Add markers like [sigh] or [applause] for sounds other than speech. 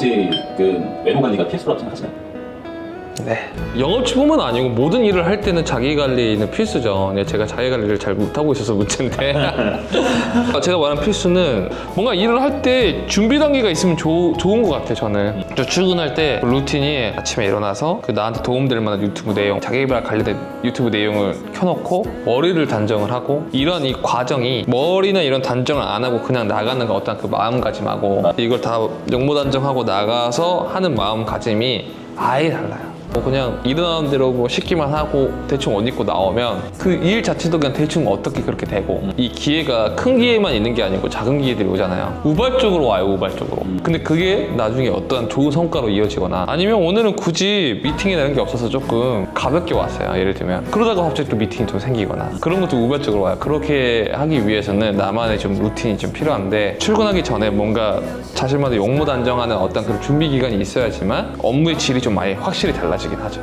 혹시 그 외모 관리가 필수라고 생각하시나요? 네. 영업주부만 아니고 모든 일을 할 때는 자기 관리는 필수죠. 근데 제가 자기 관리를 잘 못하고 있어서 문제인데. [laughs] 제가 말한 필수는 뭔가 일을 할 때 준비 단계가 있으면 좋, 좋은 것 같아요, 저는. 저 출근할 때 루틴이 아침에 일어나서 그 나한테 도움될 만한 유튜브 내용, 자기개발 관련된 유튜브 내용을 켜놓고 머리를 단정을 하고 이런 이 과정이 머리나 이런 단정을 안 하고 그냥 나가는 거 어떤 그 마음가짐하고 이걸 다 용모 단정하고 나가서 하는 마음가짐이 아예 달라요. 뭐 그냥 일어나는 대로 뭐 씻기만 하고 대충 옷 입고 나오면 그 일 자체도 그냥 대충 어떻게 그렇게 되고 이 기회가 큰 기회만 있는 게 아니고 작은 기회들이 오잖아요. 우발적으로 와요 우발적으로. 근데 그게 나중에 어떤 좋은 성과로 이어지거나 아니면 오늘은 굳이 미팅이 되는 게 없어서 조금 가볍게 왔어요 예를 들면. 그러다가 갑자기 또 미팅이 좀 생기거나 그런 것도 우발적으로 와요. 그렇게 하기 위해서는 나만의 좀 루틴이 좀 필요한데 출근하기 전에 뭔가 자신만의 용모 단정하는 어떤 그런 준비 기간이 있어야지만 업무의 질이 좀 많이 확실히 달라지긴 하죠